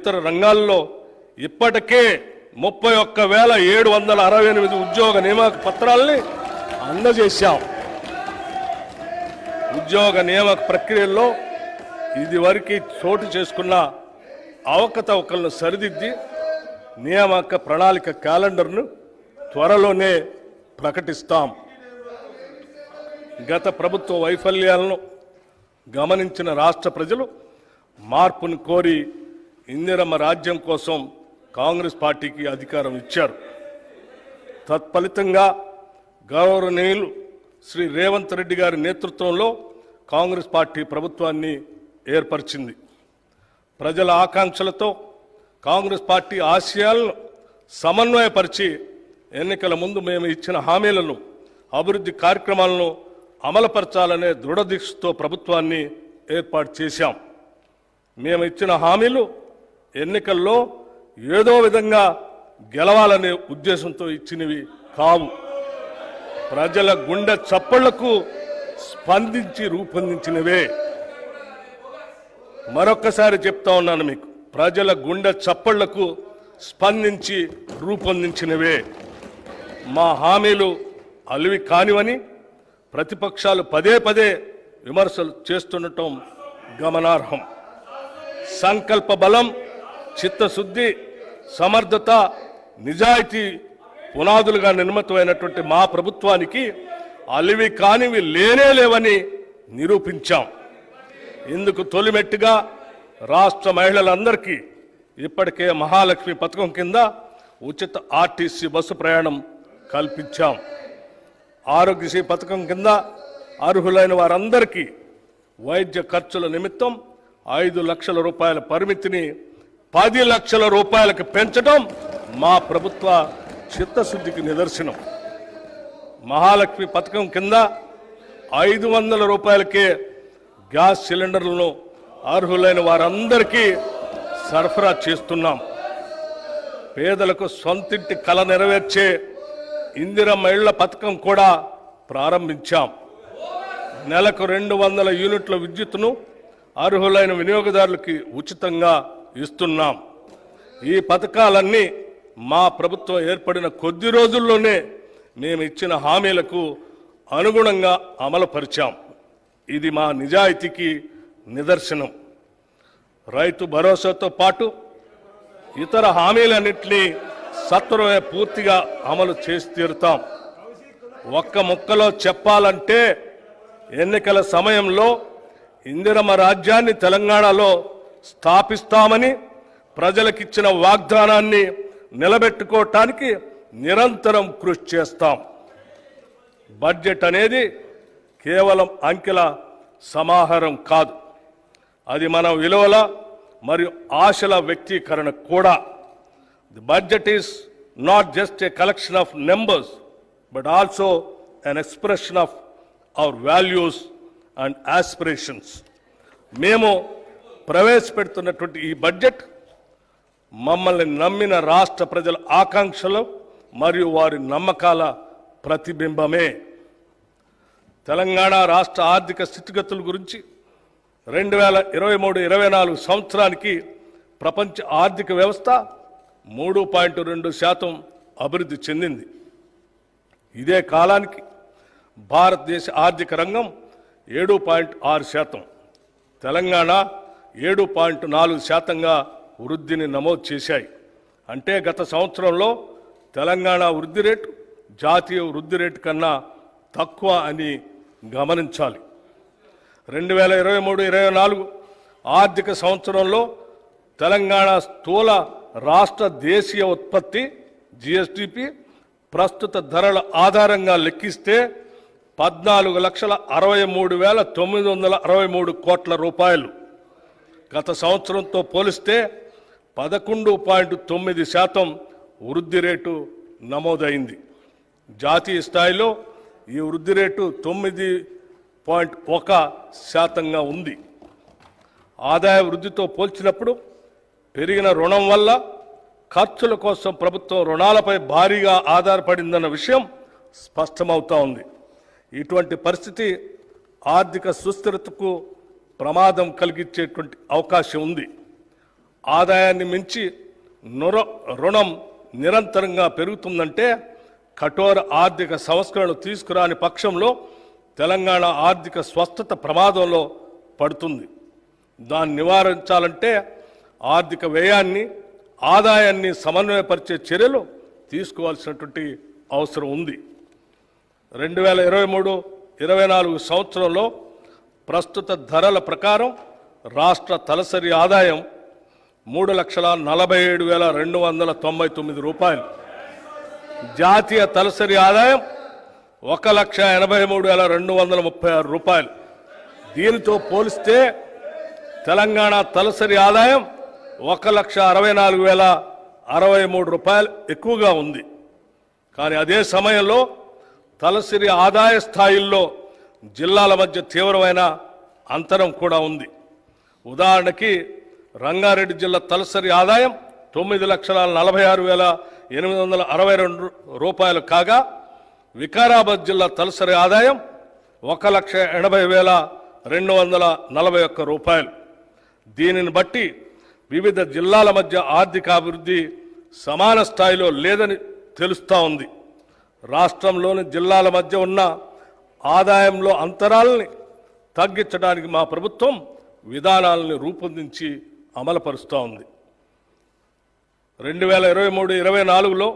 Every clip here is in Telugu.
ఇతర రంగాల్లో ఇప్పటికే ముప్పై ఒక్క వేల ఏడు వందల అరవై ఎనిమిది ఉద్యోగ నియామక పత్రాల్ని అందజేశాం. ఉద్యోగ నియామక ప్రక్రియల్లో ఇదివరకు చోటు చేసుకున్న అవకతవకలను సరిదిద్ది నియామక ప్రణాళిక క్యాలెండర్ను త్వరలోనే ప్రకటిస్తాం. గత ప్రభుత్వ వైఫల్యాలను గమనించిన రాష్ట్ర ప్రజలు మార్పును కోరి ఇందిరమ్మ రాజ్యం కోసం కాంగ్రెస్ పార్టీకి అధికారం ఇచ్చారు. తత్ఫలితంగా గౌరవనీయులు శ్రీ రేవంత్ రెడ్డి గారి నేతృత్వంలో కాంగ్రెస్ పార్టీ ప్రభుత్వాన్ని ఏర్పరిచింది. ప్రజల ఆకాంక్షలతో కాంగ్రెస్ పార్టీ ఆశయాలను సమన్వయపరిచి ఎన్నికల ముందు మేము ఇచ్చిన హామీలను అభివృద్ధి కార్యక్రమాలను అమలుపరచాలనే దృఢదీక్షతో ప్రభుత్వాన్ని ఏర్పాటు చేశాం. మేము ఇచ్చిన హామీలు ఎన్నికల్లో ఏదో విధంగా గెలవాలనే ఉద్దేశంతో ఇచ్చినవి కావు. ప్రజల గుండె చప్పళ్ళకు స్పందించి రూపొందించినవే. మరొక్కసారి చెప్తా ఉన్నాను మీకు ప్రజల గుండె చప్పళ్ళకు స్పందించి రూపొందించినవే. మా హామీలు అలివి కానివని ప్రతిపక్షాలు పదే పదే విమర్శలు చేస్తుండటం గమనార్హం. సంకల్ప బలం చిత్తశుద్ధి సమర్థత నిజాయితీ పునాదులుగా నిర్మితమైనటువంటి మా ప్రభుత్వానికి అలివి కానివి లేనే లేవని నిరూపించాం. ఇందుకు తొలిమెట్టుగా రాష్ట్ర మహిళలందరికీ ఇప్పటికే మహాలక్ష్మి పథకం కింద ఉచిత ఆర్టీసీ బస్సు ప్రయాణం కల్పించాం. ఆరోగ్యశ్రీ పథకం కింద అర్హులైన వారందరికీ వైద్య ఖర్చుల నిమిత్తం ఐదు లక్షల రూపాయల పరిమితిని పది లక్షల రూపాయలకు పెంచడం మా ప్రభుత్వ చిత్తశుద్ధికి నిదర్శనం. మహాలక్ష్మి పథకం కింద ఐదు వందల రూపాయలకే గ్యాస్ సిలిండర్లను అర్హులైన వారందరికీ సరఫరా చేస్తున్నాం. పేదలకు సొంతింటి కల నెరవేర్చే ఇందిర మహిళ పథకం కూడా ప్రారంభించాం. నెలకు రెండు వందల యూనిట్ల విద్యుత్తును అర్హులైన వినియోగదారులకి ఉచితంగా ఇస్తున్నాం. ఈ పథకాలన్నీ మా ప్రభుత్వం ఏర్పడిన కొద్ది రోజుల్లోనే మేము ఇచ్చిన హామీలకు అనుగుణంగా అమలుపరిచాం. ఇది మా నిజాయితీకి నిదర్శనం. రైతు భరోసాతో పాటు ఇతర హామీలన్నింటినీ సత్వరమే పూర్తిగా అమలు చేసి తీరుతాం. ఒక్క ముక్కలో చెప్పాలంటే ఎన్నికల సమయంలో ఇందిరమ రాజ్యాన్ని తెలంగాణలో స్థాపిస్తామని ప్రజలకిచ్చిన వాగ్దానాన్ని నిలబెట్టుకోవటానికి నిరంతరం కృషి చేస్తాం. బడ్జెట్ అనేది కేవలం అంకెల సమాహారం కాదు. అది మన విలువల మరియు ఆశల వ్యక్తీకరణ కూడా. The budget is not just a collection of numbers but also an expression of our values and aspirations మేము ప్రవేశపెడుతున్నటువంటి ఈ బడ్జెట్ మమ్మల్ని నమ్మిన రాష్ట్ర ప్రజల ఆకాంక్షలు మరియు వారి నమ్మకాల ప్రతిబింబమే. తెలంగాణ రాష్ట్ర ఆర్థిక స్థితిగతుల గురించి రెండు వేల ఇరవై మూడు ఇరవై నాలుగు సంవత్సరానికి ప్రపంచ ఆర్థిక వ్యవస్థ మూడు పాయింట్ రెండు శాతం అభివృద్ధి చెందింది. ఇదే కాలానికి భారతదేశ ఆర్థిక రంగం ఏడు పాయింట్ ఆరు శాతం. తెలంగాణ ఏడు పాయింట్ నాలుగు శాతంగా వృద్ధిని నమోదు చేశాయి. అంటే గత సంవత్సరంలో తెలంగాణ వృద్ధి రేటు జాతీయ వృద్ధి రేటు కన్నా తక్కువ అని గమనించాలి. రెండు వేల ఇరవై మూడు ఇరవై నాలుగు ఆర్థిక సంవత్సరంలో తెలంగాణ స్థూల రాష్ట్ర దేశీయ ఉత్పత్తి జిఎస్టిపి ప్రస్తుత ధరల ఆధారంగా లెక్కిస్తే పద్నాలుగు లక్షల అరవై మూడు వేల తొమ్మిది వందల అరవై మూడు కోట్ల రూపాయలు. గత సంవత్సరంతో పోలిస్తే పదకొండు పాయింట్ తొమ్మిది శాతం వృద్ధి రేటు నమోదైంది. జాతీయ స్థాయిలో ఈ వృద్ధి రేటు తొమ్మిది పాయింట్ ఒక శాతంగా ఉంది. ఆదాయ వృద్ధితో పోల్చినప్పుడు పెరిగిన రుణం వల్ల ఖర్చుల కోసం ప్రభుత్వం రుణాలపై భారీగా ఆధారపడిందన్న విషయం స్పష్టమవుతా ఉంది. ఇటువంటి పరిస్థితి ఆర్థిక సుస్థిరతకు ప్రమాదం కలిగించేటువంటి అవకాశం ఉంది. ఆదాయాన్ని మించి నుర రుణం నిరంతరంగా పెరుగుతుందంటే కఠోర ఆర్థిక సంస్కరణలు తీసుకురాని పక్షంలో తెలంగాణ ఆర్థిక స్వస్థత ప్రమాదంలో పడుతుంది. దాన్ని నివారించాలంటే ఆర్థిక వ్యయాన్ని ఆదాయాన్ని సమన్వయపరిచే చర్యలు తీసుకోవాల్సినటువంటి అవసరం ఉంది. రెండు వేల ఇరవై మూడు ఇరవై నాలుగు సంవత్సరంలో ప్రస్తుత ధరల ప్రకారం రాష్ట్ర తలసరి ఆదాయం మూడు లక్షల నలభై ఏడు వేల రెండు వందల తొంభై తొమ్మిది రూపాయలు. జాతీయ తలసరి ఆదాయం ఒక లక్ష ఎనభై మూడు వేల రెండు వందల ముప్పై ఆరు రూపాయలు. దీనితో పోలిస్తే తెలంగాణ తలసరి ఆదాయం ఒక లక్ష అరవై నాలుగు వేల అరవై మూడు రూపాయలు ఎక్కువగా ఉంది. కానీ అదే సమయంలో తలసరి ఆదాయ స్థాయిల్లో జిల్లాల మధ్య తీవ్రమైన అంతరం కూడా ఉంది. ఉదాహరణకి రంగారెడ్డి జిల్లా తలసరి ఆదాయం తొమ్మిది లక్షల నలభై ఆరు వేల ఎనిమిది వందల అరవై రెండు రూపాయలు కాగా వికారాబాద్ జిల్లా తలసరి ఆదాయం ఒక లక్ష ఎనభై వేల రెండు వందల నలభై ఒక్క రూపాయలు. దీనిని బట్టి వివిధ జిల్లాల మధ్య ఆర్థికాభివృద్ధి సమాన స్థాయిలో లేదని తెలుస్తూ ఉంది. రాష్ట్రంలోని జిల్లాల మధ్య ఉన్న ఆదాయంలో అంతరాలని తగ్గించడానికి మా ప్రభుత్వం విధానాలను రూపొందించి అమలుపరుస్తూ ఉంది. రెండు వేల ఇరవై మూడు ఇరవై నాలుగులో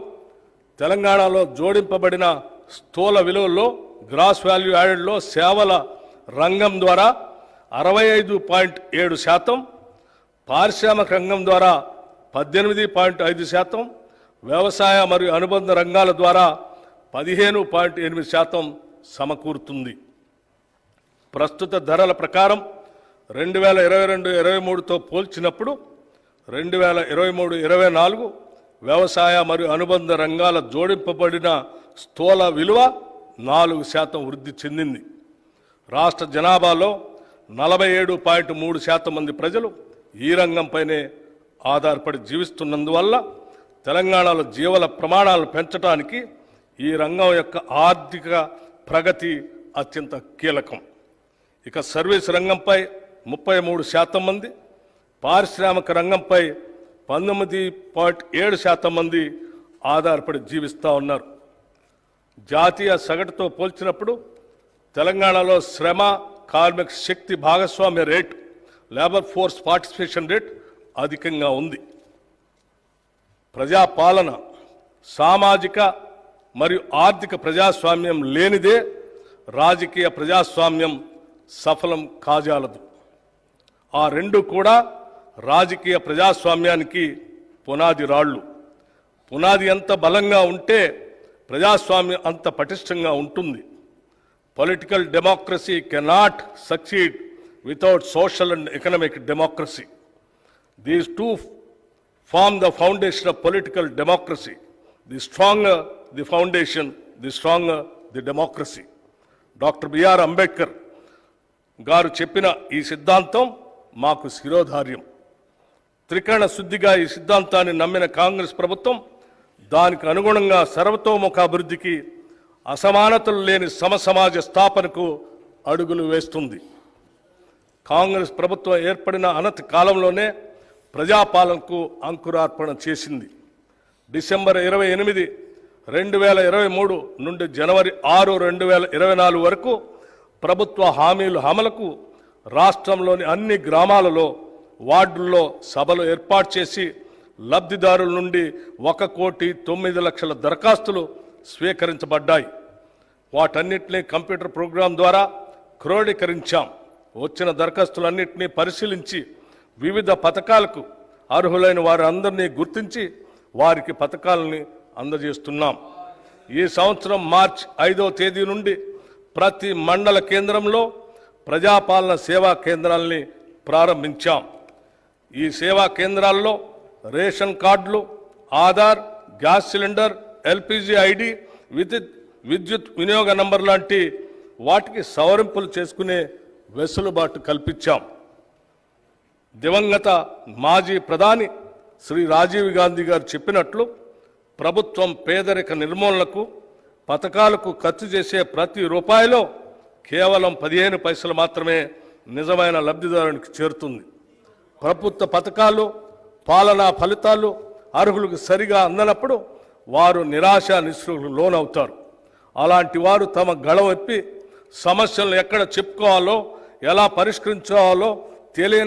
తెలంగాణలో జోడింపబడిన స్థూల విలువల్లో గ్రాస్ వాల్యూ యాడెడ్లో సేవల రంగం ద్వారా అరవై ఐదు పాయింట్ ఏడు శాతం పారిశ్రామిక రంగం ద్వారా పద్దెనిమిది పాయింట్ ఐదు శాతం వ్యవసాయ మరియు అనుబంధ రంగాల ద్వారా పదిహేను పాయింట్ ఎనిమిది శాతం సమకూరుతుంది. ప్రస్తుత ధరల ప్రకారం రెండు వేల ఇరవై రెండు ఇరవై మూడుతో పోల్చినప్పుడు రెండు వేల ఇరవై మూడు ఇరవై నాలుగు వ్యవసాయ మరియు అనుబంధ రంగాల జోడింపబడిన స్థూల విలువ నాలుగు శాతం వృద్ధి చెందింది. రాష్ట్ర జనాభాలో నలభై ఏడు పాయింట్ మూడు శాతం మంది ప్రజలు ఈ రంగంపైనే ఆధారపడి జీవిస్తున్నందువల్ల తెలంగాణలో జీవల ప్రమాణాలు పెంచడానికి ఈ రంగం యొక్క ఆర్థిక ప్రగతి అత్యంత కీలకం. ఇక సర్వీస్ రంగంపై ముప్పై మూడు శాతం మంది పారిశ్రామిక రంగంపై పంతొమ్మిది పాయింట్ ఏడు శాతం మంది ఆధారపడి జీవిస్తూ ఉన్నారు. జాతీయ సగటుతో పోల్చినప్పుడు తెలంగాణలో శ్రమ కార్మిక శక్తి భాగస్వామ్య rate labour force participation rate అధికంగా ఉంది. ప్రజాపాలన సామాజిక మరియు ఆర్థిక ప్రజాస్వామ్యం లేనిదే రాజకీయ ప్రజాస్వామ్యం సఫలం కాజాలదు. ఆ రెండు కూడా రాజకీయ ప్రజాస్వామ్యానికి పునాది రాళ్ళు. పునాది ఎంత బలంగా ఉంటే ప్రజాస్వామ్యం అంత పటిష్టంగా ఉంటుంది. Political democracy cannot succeed without social and economic democracy these two form the foundation of political democracy. The stronger the foundation, the stronger the democracy. Doctor B R Ambedkar గారు చెప్పిన ఈ సిద్ధాంతం మాకు శిరోధార్యం. త్రికరణ శుద్ధిగా ఈ సిద్ధాంతాన్ని నమ్మిన కాంగ్రెస్ ప్రభుత్వం దానికి అనుగుణంగా సర్వతోముఖ అభివృద్ధికి అసమానతలు లేని సమసమాజ స్థాపనకు అడుగులు వేస్తుంది. కాంగ్రెస్ ప్రభుత్వం ఏర్పడిన అనతి కాలంలోనే ప్రజాపాలనకు అంకురార్పణ చేసింది. డిసెంబర్ ఇరవై ఎనిమిది రెండు వేల ఇరవై మూడు నుండి జనవరి ఆరు రెండు వేల ఇరవై నాలుగు వరకు ప్రభుత్వ హామీలు అమలుకు రాష్ట్రంలోని అన్ని గ్రామాలలో వార్డుల్లో సభలు ఏర్పాటు చేసి లబ్ధిదారుల నుండి ఒక కోటి తొమ్మిది లక్షల దరఖాస్తులు స్వీకరించబడ్డాయి. వాటన్నిటినీ కంప్యూటర్ ప్రోగ్రాం ద్వారా క్రోడీకరించాం. వచ్చిన దరఖాస్తులన్నింటినీ పరిశీలించి వివిధ పథకాలకు అర్హులైన వారందరినీ గుర్తించి వారికి పథకాలని అందజేస్తున్నాం. ఈ సంవత్సరం మార్చ్ ఐదో తేదీ నుండి ప్రతి మండల కేంద్రంలో ప్రజాపాలన సేవా కేంద్రాల్ని ప్రారంభించాం. ఈ సేవా కేంద్రాల్లో రేషన్ కార్డులు Aadhaar gas cylinder LPG ID విద్యుత్ విద్యుత్ వినియోగ నంబర్ లాంటి వాటికి సవరింపులు చేసుకునే వెసులుబాటు కల్పించాం. దివంగత మాజీ ప్రధాని శ్రీ రాజీవ్ గాంధీ గారు చెప్పినట్లు ప్రభుత్వం పేదరిక నిర్మూలనకు పథకాలకు ఖర్చు చేసే ప్రతి రూపాయిలో కేవలం పదిహేను పైసలు మాత్రమే నిజమైన లబ్ధిదారునికి చేరుతుంది. ప్రభుత్వ పథకాలు పాలనా ఫలితాలు అర్హులకు సరిగా అందనప్పుడు వారు నిరాశ నిస్సులకు లోనవుతారు. అలాంటి వారు తమ గళవెప్పి సమస్యలను ఎక్కడ చెప్పుకోవాలో ఎలా పరిష్కరించాలో తెలియని